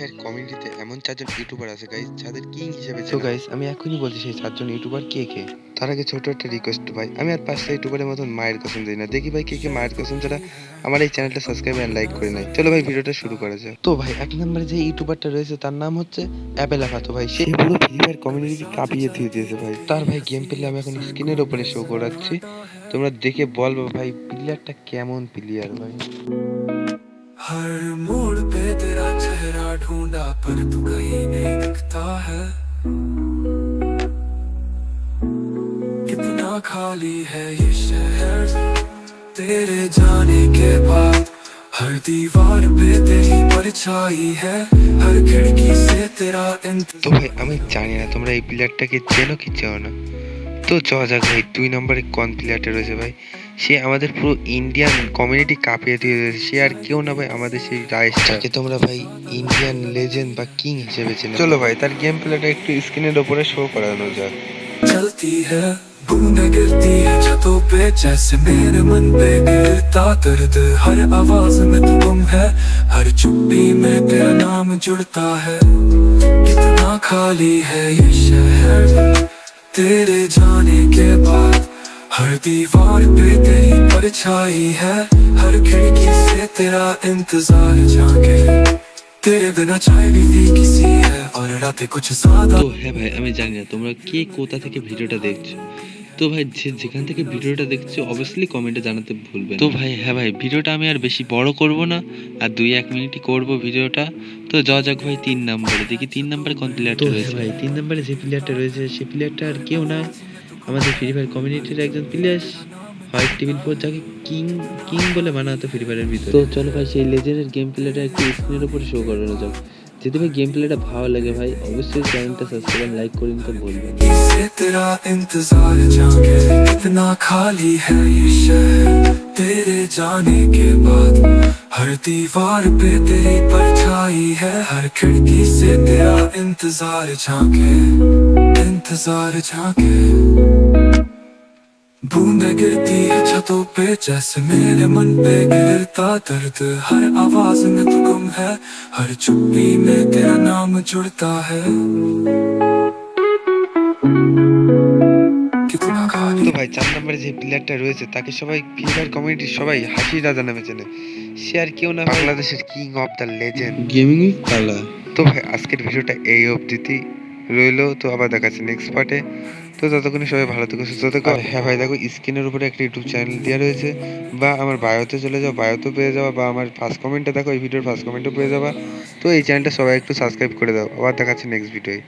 Fire কমিউনিটিতে এমন চারজন ইউটিউবার আছে গাইস যাদের কিং হিসেবে তো গাইস আমি এখনই বলছি সেই চারজন ইউটিউবার কে কে? তার আগে ছোট একটা রিকোয়েস্ট ভাই। আমি আর পাঁচটা ইউটিউবারের মতন মায়ের কসম দিই না। দেখি ভাই কে কে মায়ের কসম ছাড়া আমার এই চ্যানেলটা সাবস্ক্রাইব এন্ড লাইক করে নাই চলো ভাই ভিডিওটা শুরু করা যাক। তো ভাই এক নম্বরে যে ইউটিউবারটা রয়েছে তার নাম হচ্ছে অ্যাপেল আফাতো ভাই। সে পুরো ফ্রি ফায়ার কমিউনিটি কাঁপিয়ে দিয়ে দিয়েছে ভাই। তার ভাই গেম পেলে আমি এখন স্ক্রিনের ওপরে শো করাচ্ছি। তোমরা দেখে বলব ভাই প্লেয়ারটা কেমন প্লেয়ার ভাই? हर मोड़ पे तेरा चेहरा ढूंढा पर तू कहीं नहीं दिखता है कितना खाली है ये शहर तेरे जाने के बाद हर दीवार पे तेरी परछाई है हर खिड़की से तेरा তো इंतजार ভাই আমি জানি না তোমরা এই প্লেয়ারটাকে চেনো কি চেনো না তো চ যাক ভাই দুই নম্বরে কোন প্লেয়ারটা রয়েছে ভাই সে আমাদের পুরো ইন্ডিয়ান কমিউনিটি কাঁপিয়ে দিয়ে দিয়েছে সে আর কেউ না ভাই আমাদের সেই রাইসটা যাকে তোমরা ভাই ইন্ডিয়ান লেজেন্ড বা কিং হিসেবে চেনো চলো ভাই তার গেম প্লেটা একটু স্ক্রিনের ওপরে শো করানো যাক चलती है बूंदे गिरती है छतों पे जैसे मेरे मन पे गिरता दर्द हर आवाज में तू गुम है हर चुप्पी में तेरा नाम जुड़ता है कितना खाली है ये शहर तेरे जाने के बाद हर दीवार पे तेरी परछाई है हर खिड़की से तेरा इंतजार झांके तेरे बिना चाय भी फीकी सी है और रातें कुछ ज्यादा তো হ্যাঁ ভাই আমি জানি না তোমরা কে কোথা থেকে ভিডিওটা দেখছো তো ভাই যে যেখান থেকে ভিডিওটা দেখছো অবভিয়াসলি কমেন্টে জানাতে ভুলবে তো ভাই হ্যাঁ ভাই ভিডিওটা আমি আর বেশি বড় করব না আর দুই এক মিনিটই করব ভিডিওটা তো যাওয়া যাক ভাই তিন নম্বরে দেখি তিন নম্বরে কোন তো প্লেয়ারটা হ্যাঁ রয়েছে ভাই তিন নম্বরে যে প্লেয়ারটা রয়েছে সেই প্লেয়ারটা আর কেউ না আমাদের ফ্রি ফায়ার কমিউনিটির একজন প্লেয়ার হোয়াইট টেবিল ফোর যাকে কিং কিং বলে মানা হতো ফ্রি ফায়ারের ভিতরে তো চলো ভাই সেই লেজেন্ডের গেম প্লেটা একটু স্ক্রিনের উপরে শো করানো যাক যদি ভাই গেম প্লেটা ভালো লাগে ভাই অবশ্যই চ্যানেলটা সাবস্ক্রাইব লাইক করে নিতে ভুলবেন না। से तेरा इंतजार जागे कितना खाली है ये शहर तेरे जाने के बाद हर दीवार पे तेरी परछाई है, हर खिड़की से तेरा इंतज़ार झांके इंतज़ार झांके। बूंदे गिरती है छतों पे, जैसे मेरे मन पे गिरता दर्द। हर आवाज़ में तू गुम है, हर चुप्पी में तेरा नाम जुड़ता है। ভাই চার নম্বরে যে প্লেয়ারটা রয়েছে তাকে সবাই ফ্রি ফায়ার কমিউনিটির সবাই হাসি রাজা নামে চেনে। সে আর কেউ না বাংলাদেশের king of the legend gaming পালা। তো ভাই আজকের ভিডিওটা এই অবধিতেই রইল। তো আবার দেখাচ্ছি নেক্সট পার্টে তো ততক্ষণে সবাই ভালো থেকো সুস্থ থেকো। হ্যাঁ ভাই দেখো স্ক্রিনের উপরে একটা ইউটিউব চ্যানেল দেওয়া রয়েছে। বা আমার বায়োতে চলে যাও বায়োতে পেয়ে যাওয়া বা আমার ফার্স্ট কমেন্টে দেখো এই ভিডিওর ফার্স্ট কমেন্টও পেয়ে যাবা। তো এই চ্যানেলটা সবাই একটু সাবস্ক্রাইব করে দাও। আবার দেখাচ্ছি নেক্সট ভিডিওয়